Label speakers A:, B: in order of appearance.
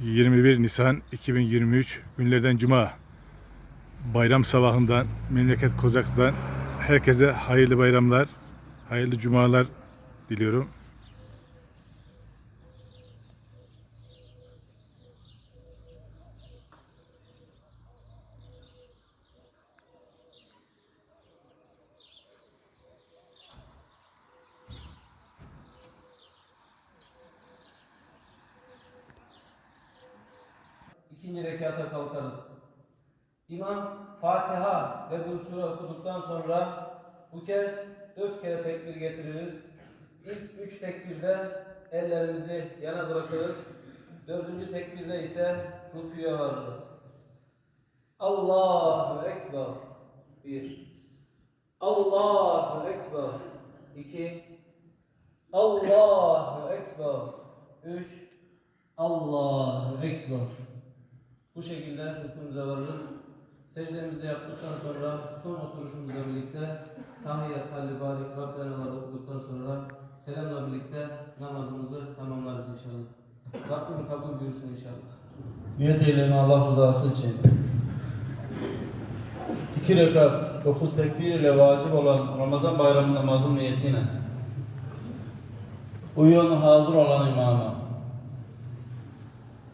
A: 21 Nisan 2023 günlerden Cuma. Bayram sabahından memleket Kozak'tan herkese hayırlı bayramlar, hayırlı cumalar diliyorum.
B: İkinci rekata kalkarız. İmam Fatiha ve bu sure okuduktan sonra bu kez dört kere tekbir getiririz. İlk üç tekbirde ellerimizi yana bırakırız. Dördüncü tekbirde ise rüküye varırız. Allahu Ekber. Bir. Allahu Ekber. İki. Allahu Ekber. Üç. Allahu Ekber. Bu şekilde rükûmuza varırız. Secdemizi de yaptıktan sonra son oturuşumuzla birlikte Tahiyya salli barik Rabbena okuduktan sonra selamla birlikte namazımızı tamamlarız inşallah. Rabbim kabul buyursun inşallah.
C: Niyet eyleyin Allah rızası için. İki rekat, dokuz tekbir ile vacip olan Ramazan bayramı namazın niyetine. Uyun hazır olan imama.